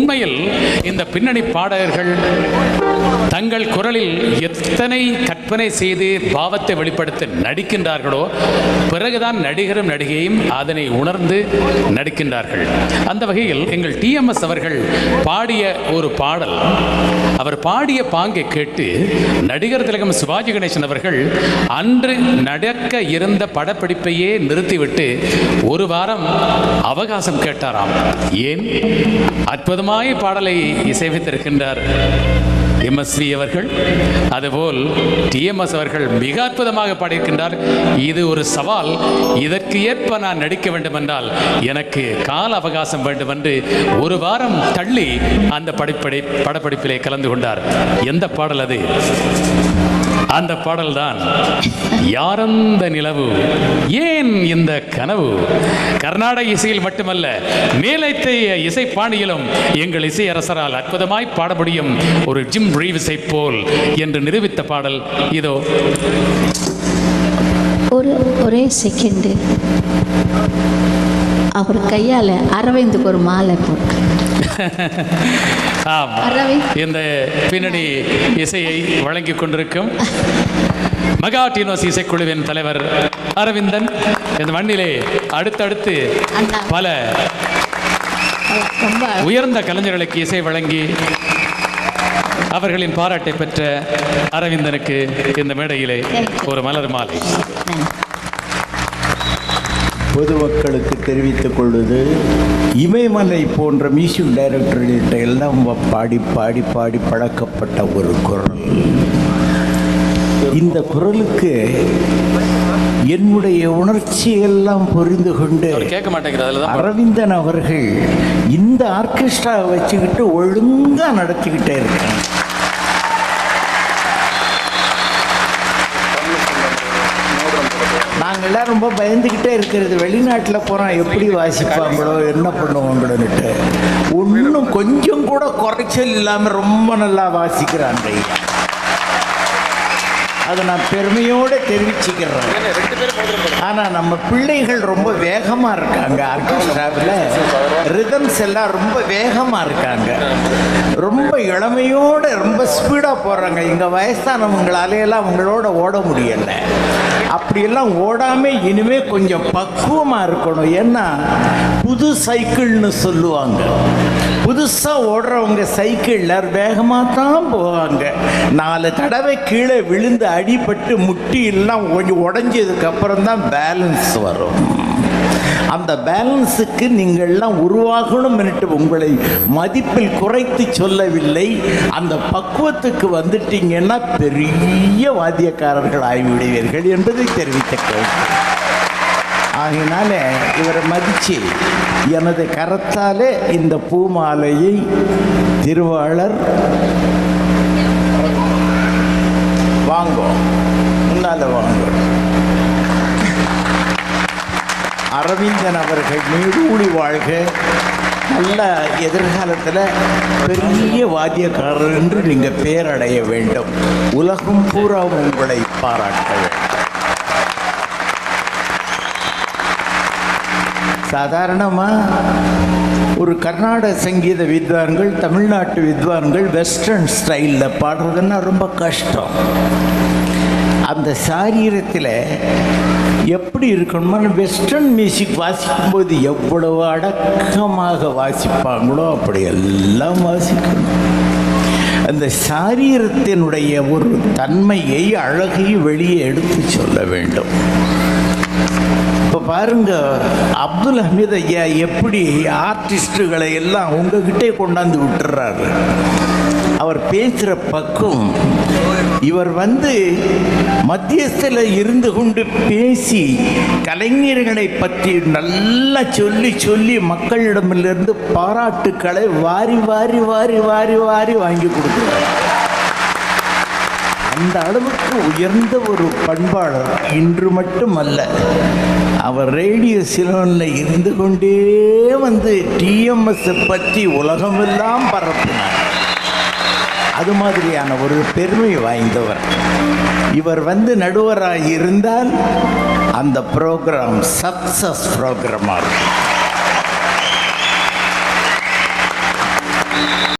உண்மையில் இந்த பின்னணி பாடகர்கள் தங்கள் குரலில் எத்தனை கற்பனை செய்து பாவத்தை வெளிப்படுத்த நடிக்கின்றார்களோ பிறகுதான் நடிகரும் நடிகையும் அதனை உணர்ந்து நடிக்கின்றார்கள். அந்த வகையில் எங்கள் டிஎம்எஸ் அவர்கள் பாடிய ஒரு பாடல் அவர் பாடிய பாங்கை கேட்டு நடிகர் திலகம் சிவாஜி கணேசன் அவர்கள் அன்று நடக்க இருந்த படப்பிடிப்பையே நிறுத்திவிட்டு ஒரு வாரம் அவகாசம் கேட்டாராம். ஏன்? அற்புதமாக அற்புதமாய் பாடலை இசைவித்திருக்கின்றார் எம்எஸ்வி அவர்கள். அதுபோல் டிஎம்எஸ் அவர்கள் மிக அற்புதமாக பாடியிருக்கின்றார். இது ஒரு சவால். இதற்கு ஏற்ப நான் நடிக்க வேண்டும் என்றால் எனக்கு கால அவகாசம் வேண்டும் என்று ஒரு வாரம் தள்ளி அந்த படிப்படை படப்பிடிப்பிலே கலந்து கொண்டார். எந்த பாடல் அது? அந்த பாடல்தான் யாரந்த நிலவு ஏன் இந்த கனவு? கர்நாடக இசையில் மட்டுமல்ல மேலைத்தைய இசை பாணியிலும் எங்கள் இசையரசரால் அற்புதமாய் பாட முடியும் ஒரு ஜிம் ரீவிசை போல் என்று நிரூபித்த பாடல் இதோ. ஒரு ஒரே செகண்டு. அவர் கையால் அரவிந்துக்கு ஒரு மாலை போட்டு ஆம். இந்த பின்னணி இசையை வழங்கிக் கொண்டிருக்கும் மகா டினோஸ் இசைக்குழுவின் தலைவர் அரவிந்தன் இந்த மண்ணிலே அடுத்தடுத்து. பல உயர்ந்த கலைஞர்களுக்கு இசை வழங்கி அவர்களின் பாராட்டை பெற்ற அரவிந்தனுக்கு இந்த மேடையிலே ஒரு மலர் மாலை. பொதுமக்களுக்கு தெரிவித்துக் கொள்வது இமயமலை போன்ற மியூசிக் டைரக்டர்கிட்ட எல்லாம் பாடி பாடி பாடி பழக்கப்பட்ட ஒரு குரல். இந்த குரலுக்கு என்னுடைய உணர்ச்சியெல்லாம் புரிந்து கொண்டு கேட்க தான் அரவிந்தன் அவர்கள் இந்த ஆர்கெஸ்ட்ரா வச்சுக்கிட்டு ஒழுங்கா நடத்திக்கிட்டே இருக்காங்க. நாங்கள்லாம் ரொம்ப பயந்துக்கிட்டே இருக்கிறது. வெளிநாட்டில் போகிறோம் எப்படி வாசிப்பாங்களோ என்ன பண்ணுவாங்களோன்னுட்டு ஒன்றும் கொஞ்சம் கூட குறைச்சல் இல்லாமல் ரொம்ப நல்லா வாசிக்கிறாங்க அதை நான் பெருமையோடு தெரிவிச்சுக்கிறேன். ஆனால் நம்ம பிள்ளைகள் ரொம்ப வேகமாக இருக்காங்க ஆர்கெஸ்ட்ராவில். ரிதம்ஸ் எல்லாம் ரொம்ப வேகமாக இருக்காங்க. ரொம்ப இளமையோடு ரொம்ப ஸ்பீடாக போடுறாங்க எங்கள் வயசானவங்களாலையெல்லாம் அவங்களோட ஓட முடியலை. அப்படியெல்லாம் ஓடாமல் இனிமேல் கொஞ்சம் பக்குவமாக இருக்கணும். ஏன்னா புது சைக்கிள்னு சொல்லுவாங்க. புதுசாக ஓடுறவங்க சைக்கிளில் வேகமாக தான் போவாங்க. நாலு தடவை கீழே விழுந்து அடிபட்டு முட்டி எல்லாம் கொஞ்சம் உடஞ்சதுக்கு அப்புறம் தான் பேலன்ஸ் வரும். அந்த பேலன்ஸுக்கு நீங்கள்லாம் உருவாகணும் என்று உங்களை மதிப்பில் குறைத்து சொல்லவில்லை. அந்த பக்குவத்துக்கு வந்துட்டீங்கன்னா பெரிய வாத்தியக்காரர்கள் ஆகிவிடுவீர்கள் என்பதை தெரிவித்த ஆகினால இவரை மதித்து எனது கரத்தாலே இந்த பூமாலையை திருவாளர் அரவிந்தன் அவர்கள் நீடூழி வாழ்க. நல்ல எதிர்காலத்தில் பெரிய வாத்தியக்காரர் என்று நீங்கள் பேரடைய வேண்டும். உலகம் பூரா உங்களை பாராட்ட வேண்டும். சாதாரணமாக ஒரு கர்நாடக சங்கீத வித்வான்கள் தமிழ்நாட்டு வித்வான்கள் வெஸ்டர்ன் ஸ்டைலில் பாடுறதுன்னா ரொம்ப கஷ்டம். அந்த சாரீரத்தில் எப்படி இருக்கணுமோ வெஸ்டர்ன் மியூசிக் வாசிக்கும்போது எவ்வளவு அடக்கமாக வாசிப்பாங்களோ அப்படி எல்லாம் வாசிக்கணும். அந்த சாரீரத்தினுடைய ஒரு தன்மையை அழகை வெளியே எடுத்து சொல்ல வேண்டும். இப்போ பாருங்க அப்துல் ஹமீத் ஐயா எப்படி ஆர்டிஸ்டுகளை எல்லாம் உங்ககிட்டே கொண்டாந்து விட்டுறாரு. அவர் பேசுகிற பக்கம் இவர் வந்து மத்தியஸ்தில் இருந்து கொண்டு பேசி கலைஞர்களை பற்றி நல்லா சொல்லி சொல்லி மக்களிடமிருந்து பாராட்டுக்களை வாரி வாரி வாரி வாரி வாரி வாங்கி கொடுக்குறார். அந்த அளவுக்கு உயர்ந்த ஒரு பண்பாளர் இன்று மட்டுமல்ல அவர் ரேடியோ சிலோனில் இருந்து கொண்டே வந்து டிஎம்எஸ் பற்றி உலகமெல்லாம் பரப்பினார். அது மாதிரியான ஒரு பெருமை வாய்ந்தவர். இவர் வந்து நடுவராக இருந்தால் அந்த ப்ரோக்ராம் சக்சஸ் ப்ரோக்ராமாக இருக்கும்